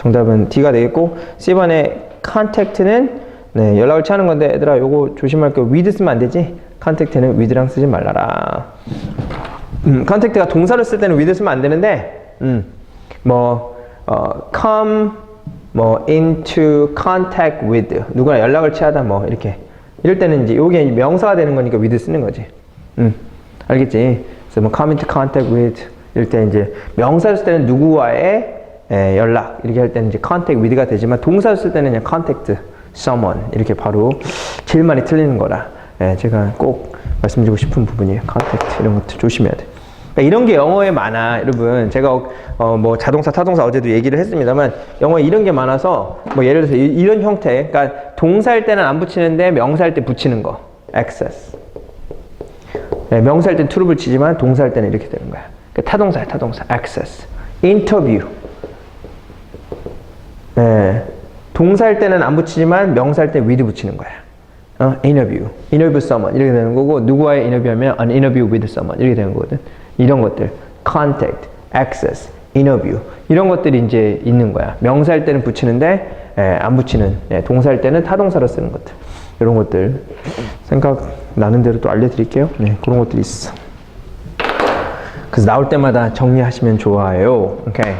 정답은 D가 되겠고 C번에 contact는 네, 연락을 취하는 건데 얘들아 요거 조심할 게. with 쓰면 안 되지? contact는 with랑 쓰지 말라라. 음, contact가 동사를 쓸 때는 with 쓰면 안 되는데 음, 뭐 어, come 뭐 into contact with. 누구나 연락을 취하다 뭐 이렇게. 이럴 때는 이제 요게 명사가 되는 거니까 with 쓰는 거지. 음, 알겠지? 그래서 뭐 come into contact with. 이럴 때 이제 명사를 쓸 때는 누구와의 에, 연락 이렇게 할 때는 이제 contact with가 되지만 동사를 쓸 때는 그냥 contact someone 이렇게 바로 제일 많이 틀리는 거라 예, 제가 꼭 말씀드리고 싶은 부분이에요. contact 이런 것들 조심해야 돼. 그러니까 이런 게 영어에 많아, 여러분. 제가 어, 뭐 자동사, 타동사 어제도 얘기를 했습니다만 영어에 이런 게 많아서 뭐 예를 들어서 이, 런 형태, 그러니까 동사일 때는 안 붙이는데 명사일 때 붙이는 거, access. 네, 명사일 땐 to를 붙이지만 동사일 때는 이렇게 되는 거야. 그러니까 타동사야, 타동사, access. interview. 네, 동사일 때는 안 붙이지만 명사일 때 with 붙이는 거야. 어, interview, interview someone 이렇게 되는 거고 누구와의 인터뷰하면 an interview with someone 이렇게 되는 거거든. 이런 것들, contact, access, interview 이런 것들이 이제 있는 거야. 명사일 때는 붙이는데 예, 안 붙이는 예, 동사일 때는 타동사로 쓰는 것들 이런 것들 생각 나는 대로 또 알려드릴게요. 네, 그런 것들이 있어. 그래서 나올 때마다 정리하시면 좋아요. 오케이.